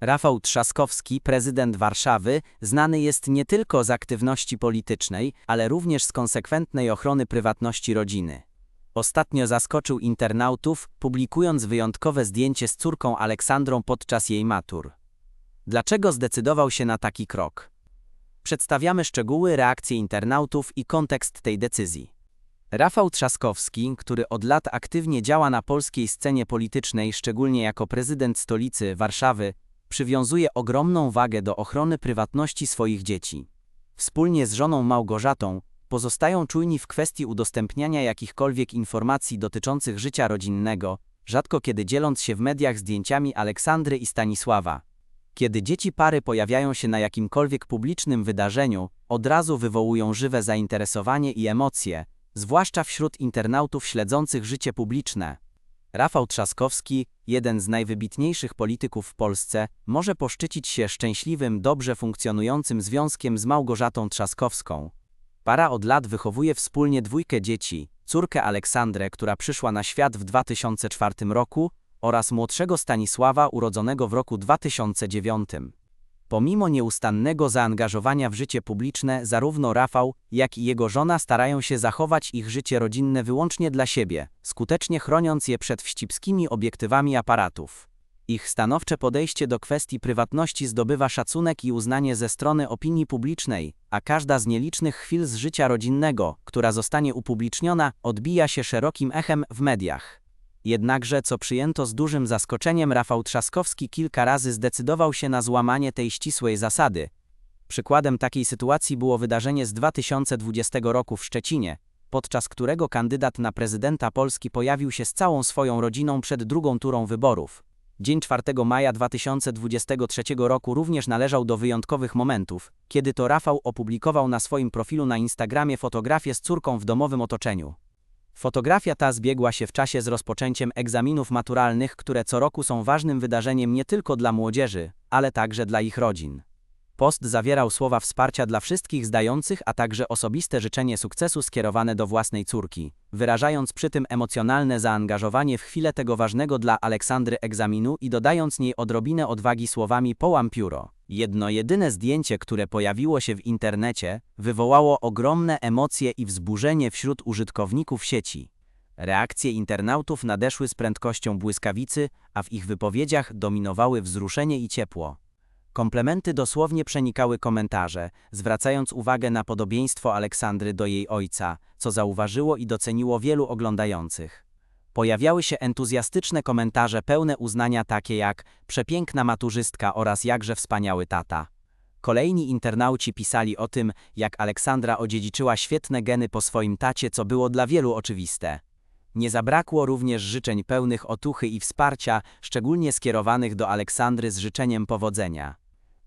Rafał Trzaskowski, prezydent Warszawy, znany jest nie tylko z aktywności politycznej, ale również z konsekwentnej ochrony prywatności rodziny. Ostatnio zaskoczył internautów, publikując wyjątkowe zdjęcie z córką Aleksandrą podczas jej matur. Dlaczego zdecydował się na taki krok? Przedstawiamy szczegóły, reakcje internautów i kontekst tej decyzji. Rafał Trzaskowski, który od lat aktywnie działa na polskiej scenie politycznej, szczególnie jako prezydent stolicy Warszawy, przywiązuje ogromną wagę do ochrony prywatności swoich dzieci. Wspólnie z żoną Małgorzatą pozostają czujni w kwestii udostępniania jakichkolwiek informacji dotyczących życia rodzinnego, rzadko kiedy dzieląc się w mediach zdjęciami Aleksandry i Stanisława. Kiedy dzieci pary pojawiają się na jakimkolwiek publicznym wydarzeniu, od razu wywołują żywe zainteresowanie i emocje, zwłaszcza wśród internautów śledzących życie publiczne. Rafał Trzaskowski, jeden z najwybitniejszych polityków w Polsce, może poszczycić się szczęśliwym, dobrze funkcjonującym związkiem z Małgorzatą Trzaskowską. Para od lat wychowuje wspólnie dwójkę dzieci, córkę Aleksandrę, która przyszła na świat w 2004 roku, oraz młodszego Stanisława urodzonego w roku 2009. Pomimo nieustannego zaangażowania w życie publiczne, zarówno Rafał, jak i jego żona starają się zachować ich życie rodzinne wyłącznie dla siebie, skutecznie chroniąc je przed wścibskimi obiektywami aparatów. Ich stanowcze podejście do kwestii prywatności zdobywa szacunek i uznanie ze strony opinii publicznej, a każda z nielicznych chwil z życia rodzinnego, która zostanie upubliczniona, odbija się szerokim echem w mediach. Jednakże, co przyjęto z dużym zaskoczeniem, Rafał Trzaskowski kilka razy zdecydował się na złamanie tej ścisłej zasady. Przykładem takiej sytuacji było wydarzenie z 2020 roku w Szczecinie, podczas którego kandydat na prezydenta Polski pojawił się z całą swoją rodziną przed drugą turą wyborów. Dzień 4 maja 2023 roku również należał do wyjątkowych momentów, kiedy to Rafał opublikował na swoim profilu na Instagramie fotografię z córką w domowym otoczeniu. Fotografia ta zbiegła się w czasie z rozpoczęciem egzaminów maturalnych, które co roku są ważnym wydarzeniem nie tylko dla młodzieży, ale także dla ich rodzin. Post zawierał słowa wsparcia dla wszystkich zdających, a także osobiste życzenie sukcesu skierowane do własnej córki, wyrażając przy tym emocjonalne zaangażowanie w chwilę tego ważnego dla Aleksandry egzaminu i dodając niej odrobinę odwagi słowami połam pióro. Jedno jedyne zdjęcie, które pojawiło się w internecie, wywołało ogromne emocje i wzburzenie wśród użytkowników sieci. Reakcje internautów nadeszły z prędkością błyskawicy, a w ich wypowiedziach dominowały wzruszenie i ciepło. Komplementy dosłownie przenikały komentarze, zwracając uwagę na podobieństwo Aleksandry do jej ojca, co zauważyło i doceniło wielu oglądających. Pojawiały się entuzjastyczne komentarze pełne uznania takie jak przepiękna maturzystka oraz jakże wspaniały tata. Kolejni internauci pisali o tym, jak Aleksandra odziedziczyła świetne geny po swoim tacie, co było dla wielu oczywiste. Nie zabrakło również życzeń pełnych otuchy i wsparcia, szczególnie skierowanych do Aleksandry z życzeniem powodzenia.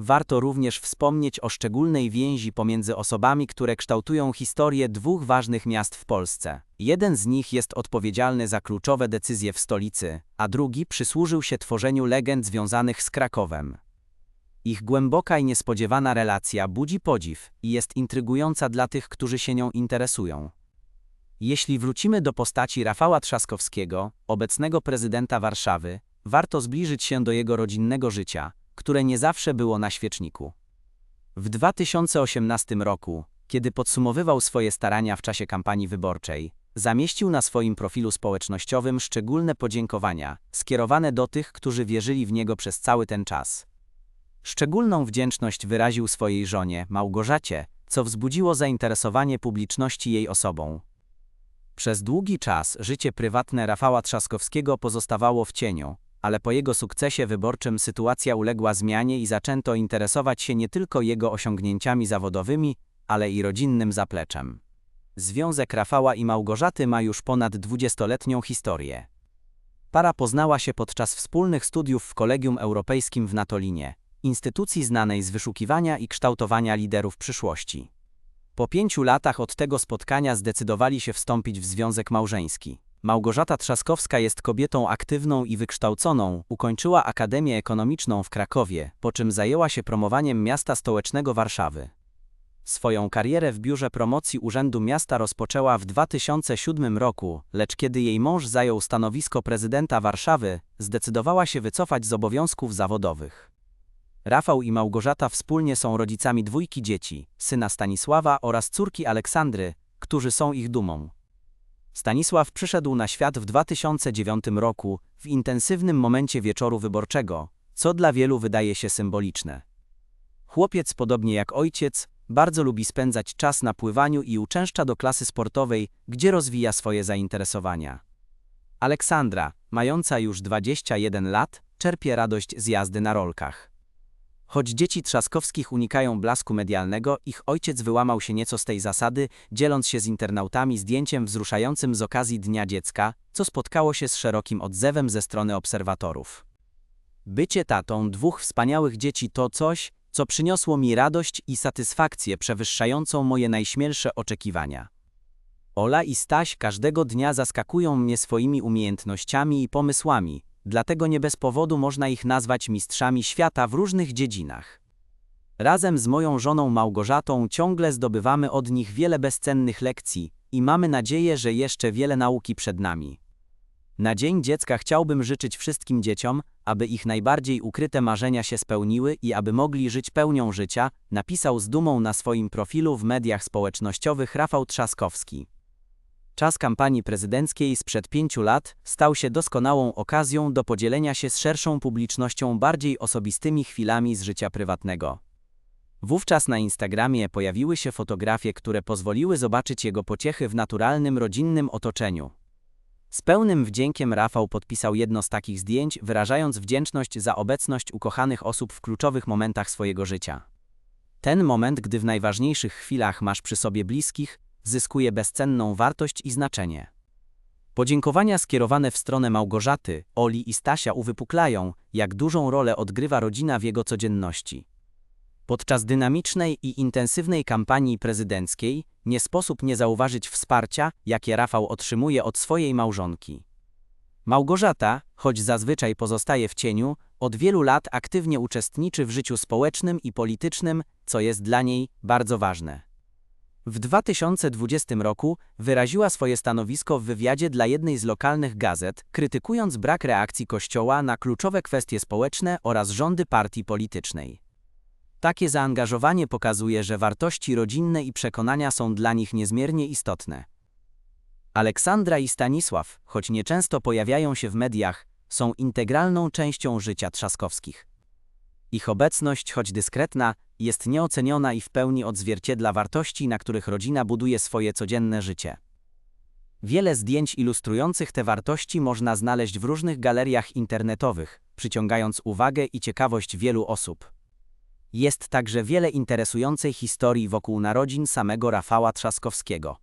Warto również wspomnieć o szczególnej więzi pomiędzy osobami, które kształtują historię dwóch ważnych miast w Polsce. Jeden z nich jest odpowiedzialny za kluczowe decyzje w stolicy, a drugi przysłużył się tworzeniu legend związanych z Krakowem. Ich głęboka i niespodziewana relacja budzi podziw i jest intrygująca dla tych, którzy się nią interesują. Jeśli wrócimy do postaci Rafała Trzaskowskiego, obecnego prezydenta Warszawy, warto zbliżyć się do jego rodzinnego życia, które nie zawsze było na świeczniku. W 2018 roku, kiedy podsumowywał swoje starania w czasie kampanii wyborczej, zamieścił na swoim profilu społecznościowym szczególne podziękowania, skierowane do tych, którzy wierzyli w niego przez cały ten czas. Szczególną wdzięczność wyraził swojej żonie, Małgorzacie, co wzbudziło zainteresowanie publiczności jej osobą. Przez długi czas życie prywatne Rafała Trzaskowskiego pozostawało w cieniu, ale po jego sukcesie wyborczym sytuacja uległa zmianie i zaczęto interesować się nie tylko jego osiągnięciami zawodowymi, ale i rodzinnym zapleczem. Związek Rafała i Małgorzaty ma już ponad dwudziestoletnią historię. Para poznała się podczas wspólnych studiów w Kolegium Europejskim w Natolinie, instytucji znanej z wyszukiwania i kształtowania liderów przyszłości. Po pięciu latach od tego spotkania zdecydowali się wstąpić w związek małżeński. Małgorzata Trzaskowska jest kobietą aktywną i wykształconą, ukończyła Akademię Ekonomiczną w Krakowie, po czym zajęła się promowaniem miasta stołecznego Warszawy. Swoją karierę w biurze promocji Urzędu Miasta rozpoczęła w 2007 roku, lecz kiedy jej mąż zajął stanowisko prezydenta Warszawy, zdecydowała się wycofać z obowiązków zawodowych. Rafał i Małgorzata wspólnie są rodzicami dwójki dzieci, syna Stanisława oraz córki Aleksandry, którzy są ich dumą. Stanisław przyszedł na świat w 2009 roku, w intensywnym momencie wieczoru wyborczego, co dla wielu wydaje się symboliczne. Chłopiec, podobnie jak ojciec, bardzo lubi spędzać czas na pływaniu i uczęszcza do klasy sportowej, gdzie rozwija swoje zainteresowania. Aleksandra, mająca już 21 lat, czerpie radość z jazdy na rolkach. Choć dzieci Trzaskowskich unikają blasku medialnego, ich ojciec wyłamał się nieco z tej zasady, dzieląc się z internautami zdjęciem wzruszającym z okazji Dnia Dziecka, co spotkało się z szerokim odzewem ze strony obserwatorów. Bycie tatą dwóch wspaniałych dzieci to coś, co przyniosło mi radość i satysfakcję przewyższającą moje najśmielsze oczekiwania. Ola i Staś każdego dnia zaskakują mnie swoimi umiejętnościami i pomysłami, dlatego nie bez powodu można ich nazwać mistrzami świata w różnych dziedzinach. Razem z moją żoną Małgorzatą ciągle zdobywamy od nich wiele bezcennych lekcji i mamy nadzieję, że jeszcze wiele nauki przed nami. Na Dzień Dziecka chciałbym życzyć wszystkim dzieciom, aby ich najbardziej ukryte marzenia się spełniły i aby mogli żyć pełnią życia, napisał z dumą na swoim profilu w mediach społecznościowych Rafał Trzaskowski. Czas kampanii prezydenckiej sprzed pięciu lat stał się doskonałą okazją do podzielenia się z szerszą publicznością bardziej osobistymi chwilami z życia prywatnego. Wówczas na Instagramie pojawiły się fotografie, które pozwoliły zobaczyć jego pociechy w naturalnym rodzinnym otoczeniu. Z pełnym wdziękiem Rafał podpisał jedno z takich zdjęć, wyrażając wdzięczność za obecność ukochanych osób w kluczowych momentach swojego życia. Ten moment, gdy w najważniejszych chwilach masz przy sobie bliskich, zyskuje bezcenną wartość i znaczenie. Podziękowania skierowane w stronę Małgorzaty, Oli i Stasia uwypuklają, jak dużą rolę odgrywa rodzina w jego codzienności. Podczas dynamicznej i intensywnej kampanii prezydenckiej nie sposób nie zauważyć wsparcia, jakie Rafał otrzymuje od swojej małżonki. Małgorzata, choć zazwyczaj pozostaje w cieniu, od wielu lat aktywnie uczestniczy w życiu społecznym i politycznym, co jest dla niej bardzo ważne. W 2020 roku wyraziła swoje stanowisko w wywiadzie dla jednej z lokalnych gazet, krytykując brak reakcji Kościoła na kluczowe kwestie społeczne oraz rządy partii politycznej. Takie zaangażowanie pokazuje, że wartości rodzinne i przekonania są dla nich niezmiernie istotne. Aleksandra i Stanisław, choć nieczęsto pojawiają się w mediach, są integralną częścią życia Trzaskowskich. Ich obecność, choć dyskretna, jest nieoceniona i w pełni odzwierciedla wartości, na których rodzina buduje swoje codzienne życie. Wiele zdjęć ilustrujących te wartości można znaleźć w różnych galeriach internetowych, przyciągając uwagę i ciekawość wielu osób. Jest także wiele interesującej historii wokół narodzin samego Rafała Trzaskowskiego.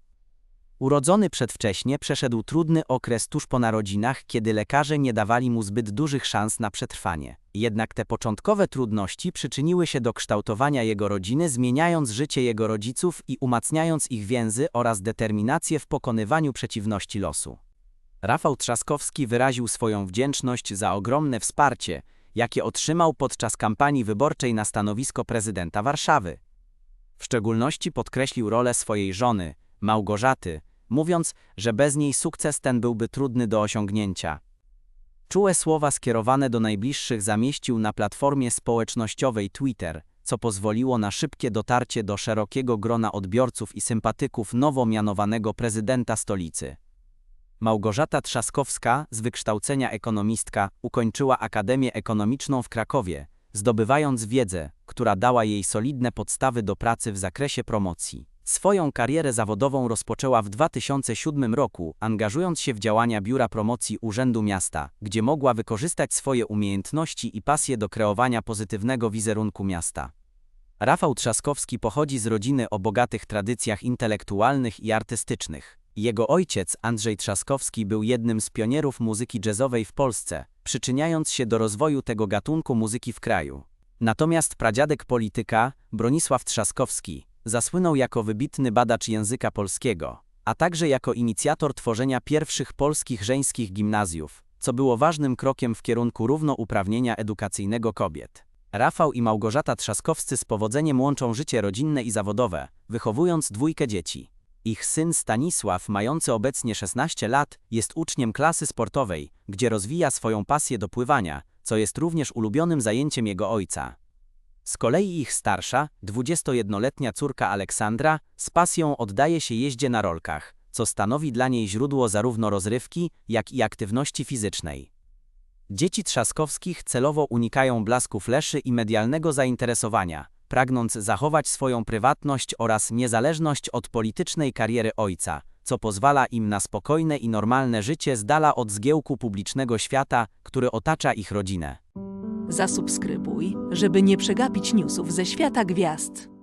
Urodzony przedwcześnie przeszedł trudny okres tuż po narodzinach, kiedy lekarze nie dawali mu zbyt dużych szans na przetrwanie. Jednak te początkowe trudności przyczyniły się do kształtowania jego rodziny, zmieniając życie jego rodziców i umacniając ich więzy oraz determinację w pokonywaniu przeciwności losu. Rafał Trzaskowski wyraził swoją wdzięczność za ogromne wsparcie, jakie otrzymał podczas kampanii wyborczej na stanowisko prezydenta Warszawy. W szczególności podkreślił rolę swojej żony, Małgorzaty, mówiąc, że bez niej sukces ten byłby trudny do osiągnięcia. Czułe słowa skierowane do najbliższych zamieścił na platformie społecznościowej Twitter, co pozwoliło na szybkie dotarcie do szerokiego grona odbiorców i sympatyków nowo mianowanego prezydenta stolicy. Małgorzata Trzaskowska, z wykształcenia ekonomistka, ukończyła Akademię Ekonomiczną w Krakowie, zdobywając wiedzę, która dała jej solidne podstawy do pracy w zakresie promocji. Swoją karierę zawodową rozpoczęła w 2007 roku, angażując się w działania Biura Promocji Urzędu Miasta, gdzie mogła wykorzystać swoje umiejętności i pasję do kreowania pozytywnego wizerunku miasta. Rafał Trzaskowski pochodzi z rodziny o bogatych tradycjach intelektualnych i artystycznych. Jego ojciec, Andrzej Trzaskowski, był jednym z pionierów muzyki jazzowej w Polsce, przyczyniając się do rozwoju tego gatunku muzyki w kraju. Natomiast pradziadek polityka, Bronisław Trzaskowski, zasłynął jako wybitny badacz języka polskiego, a także jako inicjator tworzenia pierwszych polskich żeńskich gimnazjów, co było ważnym krokiem w kierunku równouprawnienia edukacyjnego kobiet. Rafał i Małgorzata Trzaskowscy z powodzeniem łączą życie rodzinne i zawodowe, wychowując dwójkę dzieci. Ich syn Stanisław, mający obecnie 16 lat, jest uczniem klasy sportowej, gdzie rozwija swoją pasję do pływania, co jest również ulubionym zajęciem jego ojca. Z kolei ich starsza, 21-letnia córka Aleksandra z pasją oddaje się jeździe na rolkach, co stanowi dla niej źródło zarówno rozrywki, jak i aktywności fizycznej. Dzieci Trzaskowskich celowo unikają blasku fleszy i medialnego zainteresowania, pragnąc zachować swoją prywatność oraz niezależność od politycznej kariery ojca, co pozwala im na spokojne i normalne życie z dala od zgiełku publicznego świata, który otacza ich rodzinę. Zasubskrybuj, żeby nie przegapić newsów ze świata gwiazd.